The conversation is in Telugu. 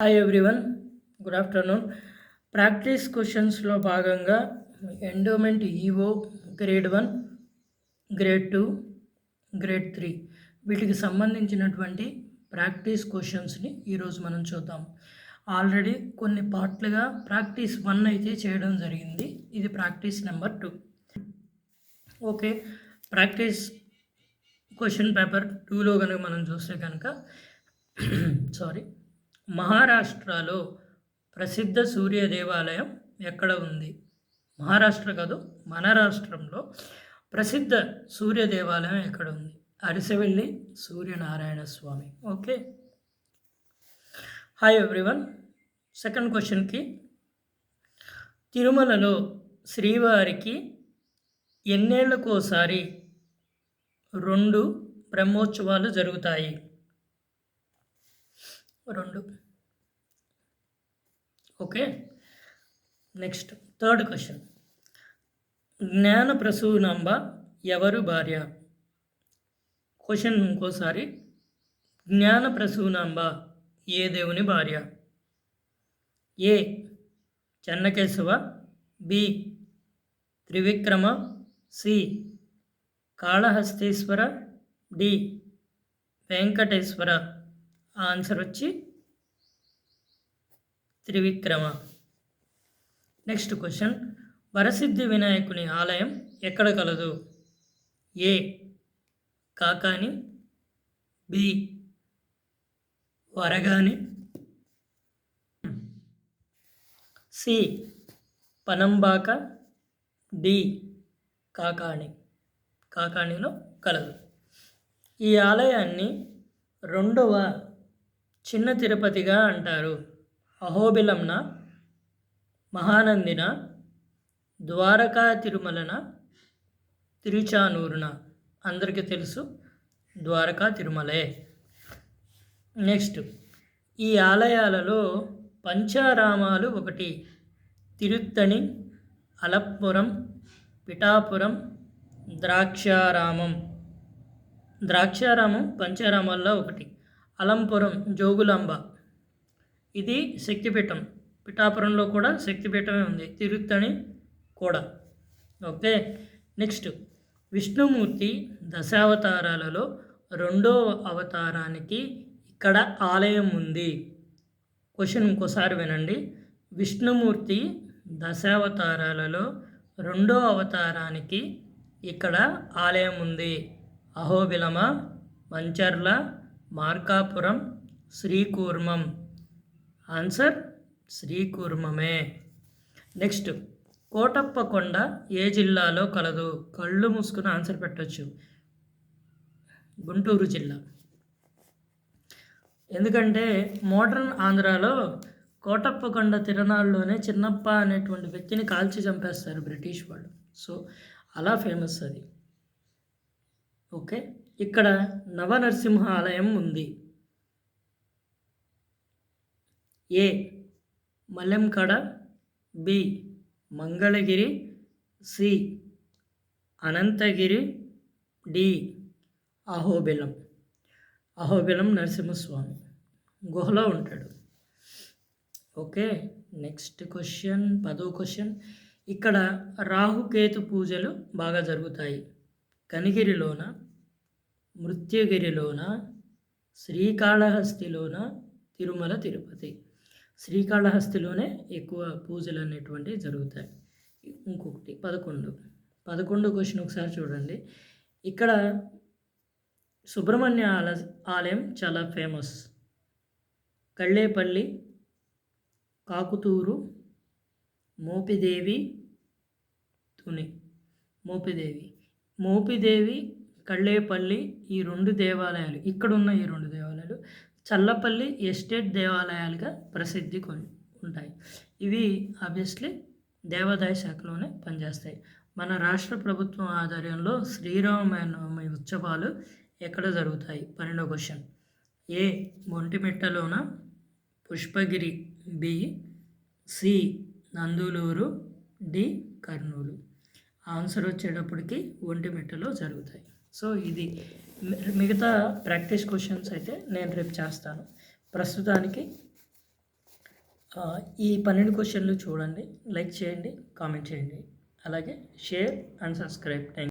Hi everyone good afternoon practice క్వశ్చన్స్లో భాగంగా endowment EO grade one grade two grade three వీటికి సంబంధించినటువంటి ప్రాక్టీస్ క్వశ్చన్స్ని ఈరోజు మనం చూద్దాం. ఆల్రెడీ కొన్ని పార్ట్లుగా ప్రాక్టీస్ వన్ అయితే చేయడం జరిగింది. ఇది practice number two okay practice question paper టూలో కనుక మనం చూస్తే కనుక సారీ మహారాష్ట్రలో ప్రసిద్ధ సూర్య దేవాలయం ఎక్కడ ఉంది? మహారాష్ట్ర కాదు మన రాష్ట్రంలో ప్రసిద్ధ సూర్య దేవాలయం ఎక్కడ ఉంది? Arasavalli Suryanarayana Swamy. Okay. Hi everyone second క్వశ్చన్కి తిరుమలలో శ్రీవారికి ఎన్నేళ్ళకోసారి రెండు బ్రహ్మోత్సవాలు జరుగుతాయి? రెండు. Okay. Next third question. Gnana Prasunamba ఎవరు భార్య? క్వశ్చన్ ఇంకోసారి. జ్ఞాన ప్రసూనాంబ ఏ దేవుని భార్య? A Chennakesava B Trivikrama C Kalahastiswara D Venkateswara. Answer వచ్చి త్రివిక్రమ. Next question. వరసిద్ధి వినాయకుని ఆలయం ఎక్కడ కలదు? A. Kakani. B. Varagani. C. Panambaka. D. Kakani కాకాణిలో కలదు. ఈ ఆలయాన్ని రెండవ చిన్న తిరుపతిగా అంటారు. అహోబిలంన మహానందిన ద్వారకా తిరుమలన తిరుచానూరున. అందరికీ తెలుసు ద్వారకా తిరుమలే. నెక్స్ట్ ఈ ఆలయాలలో పంచారామాలు ఒకటి. తిరుత్తణి అలప్పురం పిఠాపురం ద్రాక్షారామం. ద్రాక్షారామం పంచారామాల్లో ఒకటి. అలంపురం జోగులాంబ. ఇది శక్తిపీఠం. పిఠాపురంలో కూడా శక్తిపీఠమే ఉంది. తిరుత్తని కూడా. ఓకే. నెక్స్ట్. విష్ణుమూర్తి దశావతారాలలో రెండో అవతారానికి ఇక్కడ ఆలయం ఉంది. క్వశ్చన్ ఇంకోసారి వినండి. విష్ణుమూర్తి దశావతారాలలో రెండో అవతారానికి ఇక్కడ ఆలయం ఉంది. అహోబిలమ మంచర్ల మార్కాపురం శ్రీకూర్మం. ఆన్సర్ శ్రీకూర్మమే. నెక్స్ట్ కోటప్ప కొండ ఏ జిల్లాలో కలదు? కళ్ళు మూసుకుని ఆన్సర్ పెట్టచ్చు. గుంటూరు జిల్లా. ఎందుకంటే మోడర్న్ ఆంధ్రాలో కోటప్ప కొండ తిరణాల్లోనే చిన్నప్ప అనేటువంటి వ్యక్తిని కాల్చి చంపేస్తారు బ్రిటిష్ వాళ్ళు. సో అలా ఫేమస్ అది. ఓకే. ఇక్కడ నవనరసింహ ఆలయం ఉంది. A. Mallenkada. B. Mangalagiri. C. Anantagiri. D. Ahobilam. Ahobilam Narasimhaswamy గుహలో ఉంటాడు. ఓకే. నెక్స్ట్ క్వశ్చన్ పదో క్వశ్చన్. ఇక్కడ రాహుకేతు పూజలు బాగా జరుగుతాయి. కనిగిరిలోన మృత్యుగిరిలోన శ్రీకాళహస్తిలోన తిరుమల తిరుపతి. శ్రీకాళహస్తిలోనే ఎక్కువ పూజలు అనేటువంటివి జరుగుతాయి. ఇంకొకటి పదకొండు. పదకొండు క్వశ్చన్ ఒకసారి చూడండి. ఇక్కడ సుబ్రహ్మణ్య ఆల ఆలయం చాలా ఫేమస్. కళ్ళేపల్లి కాకుతూరు మోపిదేవి తుని మోపిదేవి. మోపిదేవి కళ్ళేపల్లి ఈ రెండు దేవాలయాలు. ఇక్కడున్న ఈ రెండు దేవాలయాలు చల్లపల్లి ఎస్టేట్ దేవాలయాలుగా ప్రసిద్ధి ఉంటాయి. ఇవి ఆబ్వియస్లీ దేవాదాయ శాఖలోనే పనిచేస్తాయి. మన రాష్ట్ర ప్రభుత్వం ఆధ్వర్యంలో శ్రీరామనవమి ఉత్సవాలు ఎక్కడ జరుగుతాయి? పన్నెండో question. A మొంటిమిట్టలోన Pushpagiri B C Nandaluru D Kurnool. Answer వచ్చేటప్పటికి ఒంటిమిట్టలో జరుగుతాయి. సో ఇది మిగతా ప్రాక్టీస్ క్వశ్చన్స్ అయితే నేను రేపు చేస్తాను. ప్రస్తుతానికి ఈ పన్నెండు క్వశ్చన్లు చూడండి లైక్ చేయండి కామెంట్ చేయండి. అలాగే షేర్ అండ్ సబ్స్క్రైబ్. థ్యాంక్